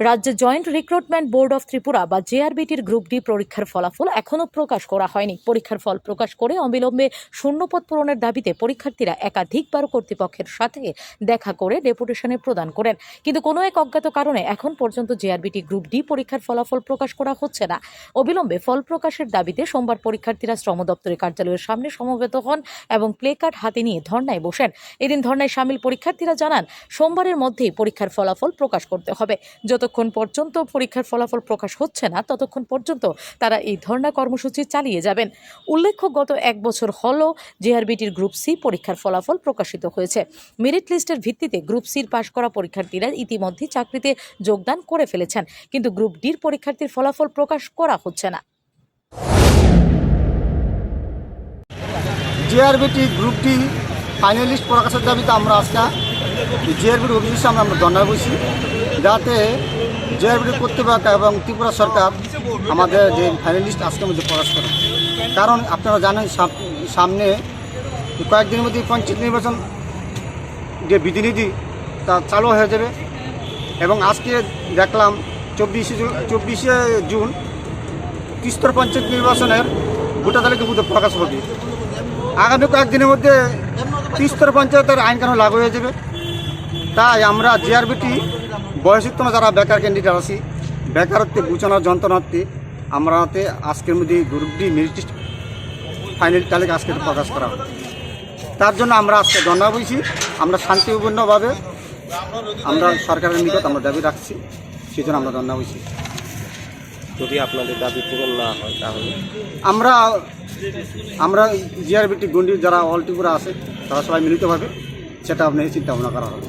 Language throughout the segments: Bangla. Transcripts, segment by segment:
রাজ্য joint recruitment board of Tripura বা জেআরবিটির গ্রুপ ডি পরীক্ষার ফলাফল এখনও প্রকাশ করা হয়নি। পরীক্ষার ফল প্রকাশ করে অবিলম্বে শূন্যপদ পূরণের দাবিতে পরীক্ষার্থীরা একাধিকবার কর্তৃপক্ষের সাথে দেখা করে ডেপুটেশনে প্রদান করেন। কিন্তু কোনো এক অজ্ঞাত কারণে এখন পর্যন্ত জেআরবিটি গ্রুপ ডি পরীক্ষার ফলাফল প্রকাশ করা হচ্ছে না। অবিলম্বে ফল প্রকাশের দাবিতে সোমবার পরীক্ষার্থীরা শ্রম দপ্তরের কার্যালয়ের সামনে সমবেত হন এবং প্লে কার্ড হাতে নিয়ে ধর্নায় বসেন। এদিন ধর্নায় সামিল পরীক্ষার্থীরা জানান, সোমবারের মধ্যেই পরীক্ষার ফলাফল প্রকাশ করতে হবে। যতক্ষণ পর্যন্ত পরীক্ষার ফলাফল প্রকাশ হচ্ছে না, ততক্ষণ পর্যন্ত তারা এই ধর্ণা কর্মসূচি চালিয়ে যাবেন। উল্লেখ্য, গত এক বছর হল জেআরবিটির গ্রুপ সি পরীক্ষার ফলাফল প্রকাশিত হয়েছে। মেরিট লিস্টের ভিত্তিতে গ্রুপ সির পাশ করা পরীক্ষার্থীরা ইতিমধ্যে চাকরিতে যোগদান করে ফেলেছেন, কিন্তু গ্রুপ ডির পরীক্ষার্থীর ফলাফল প্রকাশ করা হচ্ছে না। জেআরবিটি গ্রুপ ডি ফাইনালিস্ট প্রকাশের দাবিতে আমরা আজকে জেআরবিটি অফিসের সামনে আমরা ধর্ণা বসি। যাতে জেআরবিটি কর্তৃপক্ষ এবং ত্রিপুরা সরকার আমাদের যে ফাইনালিস্ট আজকের মধ্যে প্রকাশ করে কারণ আপনারা জানেন, সাম- সামনে কয়েকদিনের মধ্যে পঞ্চায়েত নির্বাচন যে বিধিনিধি তা চালু হয়ে যাবে এবং আজকে দেখলাম চব্বিশে জুন চব্বিশে জুন তিস্তর পঞ্চায়েত নির্বাচনের গোটা তালিকা মধ্যে প্রকাশ হবে। আগামী কয়েকদিনের মধ্যে তিস্তর পঞ্চায়েতের আইন কানুন লাগু হয়ে যাবে। তাই আমরা জিআরবিটি বয়সোত্তম যারা বেকার ক্যান্ডিডেট আছি বেকারত্বে গুছানোর যন্ত্রণার্থে আমরা আজকের মধ্যে গ্রুপ ডি মেরিট ফাইনাল তালিকা আজকে প্রকাশ করা হবে। তার জন্য আমরা আজকে ধর্ণা বইছি আমরা শান্তিপূর্ণভাবে আমরা সরকারের নিকট আমরা দাবি রাখছি সেই জন্য আমরা ধর্ণা বইছি যদি আপনাদের দাবি পূরণ না হয় তাহলে? আমরা আমরা জিআরবিটি গন্ডি যারা অল ত্রিপুরা আছে তারা সবাই মিলিতভাবে সেটা আপনার চিন্তা ভাবনা করা হবে।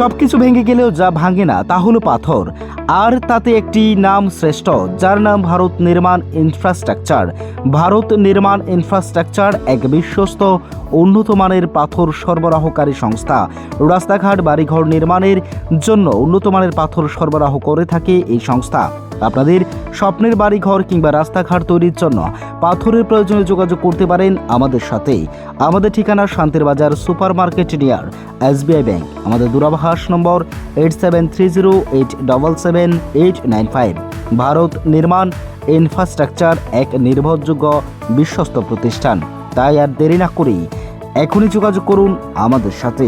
সবকিছু ভেঙে গেলেও যা ভাঙে না তা হলো পাথর। আর তাতে একটি নাম শ্রেষ্ঠ, যার নাম ভারত নির্মাণ ইনফ্রাস্ট্রাকচার। ভারত নির্মাণ ইনফ্রাস্ট্রাকচার এক বিশ্বস্ত, উন্নত মানের পাথর সরবরাহকারী সংস্থা। রাস্তাঘাট, বাড়িঘর নির্মাণের জন্য উন্নত মানের পাথর সরবরাহ করে থাকে এই সংস্থা। আপনাদের স্বপ্নের বাড়িঘর কিংবা রাস্তাঘাট তৈরির জন্য পাথরের প্রয়োজনে যোগাযোগ করতে পারেন আমাদের সাথে আমাদের ঠিকানা শান্তির বাজার super market near SBI bank. আমাদের দূরাভাষ number eight seven three zero eight double seven eight nine five. Bharat Nirman, infrastructure এক নির্ভরযোগ্য বিশ্বস্ত প্রতিষ্ঠান। তাই আর দেরি না করেই এখনই যোগাযোগ করুন আমাদের সাথে।